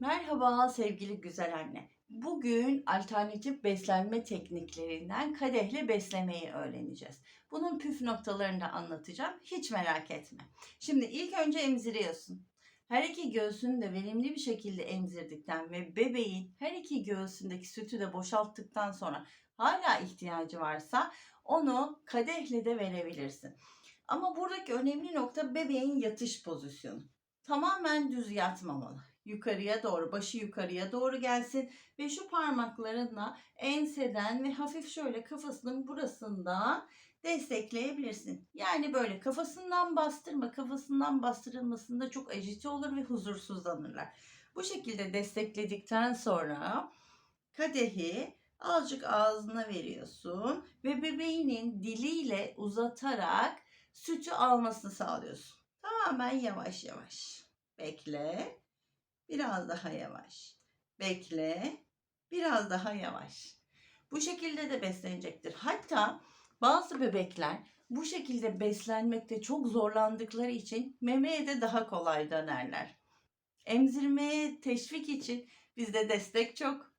Merhaba sevgili güzel anne. Bugün alternatif beslenme tekniklerinden kadehle beslemeyi öğreneceğiz. Bunun püf noktalarını da anlatacağım. Hiç merak etme. Şimdi ilk önce emziriyorsun. Her iki göğsünü de verimli bir şekilde emzirdikten ve bebeğin her iki göğsündeki sütü de boşalttıktan sonra hala ihtiyacı varsa onu kadehle de verebilirsin. Ama buradaki önemli nokta bebeğin yatış pozisyonu. Tamamen düz yatmamalı yukarıya doğru, başı yukarıya doğru gelsin ve şu parmaklarınla enseden ve hafif şöyle kafasının burasında destekleyebilirsin. Yani böyle kafasından bastırma, kafasından bastırılmasında çok acite olur ve huzursuzlanırlar. Bu şekilde destekledikten sonra kadehi azıcık ağzına veriyorsun ve bebeğinin diliyle uzatarak sütü almasını sağlıyorsun. Tamamen yavaş yavaş. Bekle. Biraz daha yavaş. Bekle. Biraz daha yavaş. Bu şekilde de beslenecektir. Hatta bazı bebekler bu şekilde beslenmekte çok zorlandıkları için memeye de daha kolay dönerler. Emzirmeye teşvik için bizde destek çok.